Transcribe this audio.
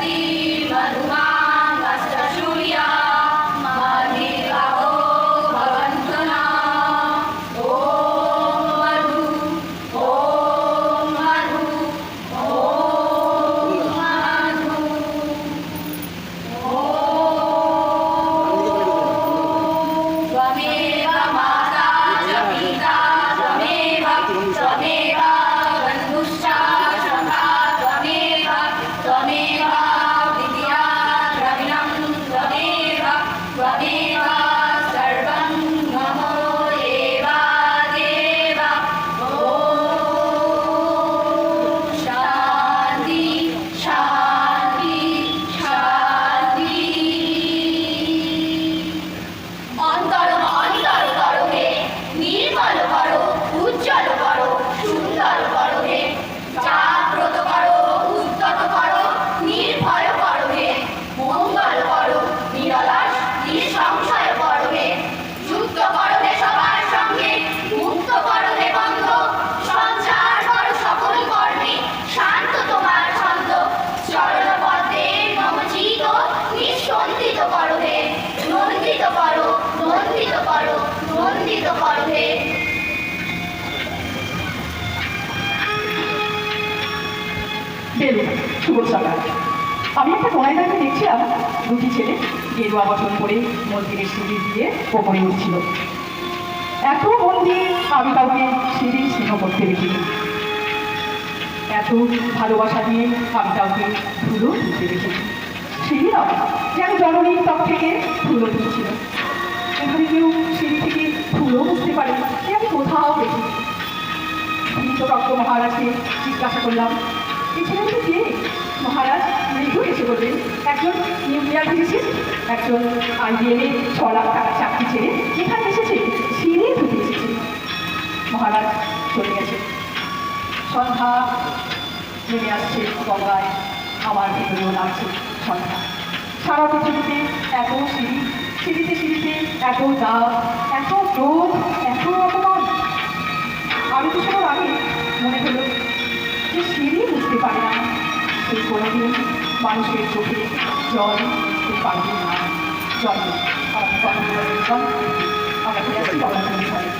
Happy. আমি একটা কোনায় দাঁড়িয়ে দেখছিলাম, দুটি ছেলে গেরুয়া বচন করে মন্দিরের সিঁড়ি দিয়ে ওপরে উঠছিল। এত মন্দির আমি কাউকে সিঁড়ি স্নেহ করতে দেখিনি। এত ভালোবাসা দিয়ে আমি কাউকে ধুলো তুলতে দেখেছি সিঁড়ি নয় যেন জননীর তক থেকে ধুলো তুলছিল এখানে কেউ সিঁড়ি থেকে ধুলো বুঝতে পারে আমি কোথাও দেখি ভীতরক্ত মহারাজকে জিজ্ঞাসা করলাম এই ছেলেটি মহারাজ মৃদু এসে বললেন, একজন নিউক্লিয়ার ফিজিসিস্ট একজন আইবিএমে ছ লাখ টাকা চাকরি ছেড়ে এখানে এসেছে, সিঁড়ি ধুতে এসেছে। মহারাজ চলে গেছে সন্ধ্যা নেমে আসছে গঙ্গায় আমার ভেতরেও লাগছে সন্ধ্যা। সারা পৃথিবীতে এত সিঁড়ি, সিঁড়িতে সিঁড়িতে এত দাগ এত ক্রোধ, এত অপমান। আমি তো সবার বুঝতে পারে না সেই কোনোদিন মানুষের চোখে জল বুঝতে পারবে না জল আমাকে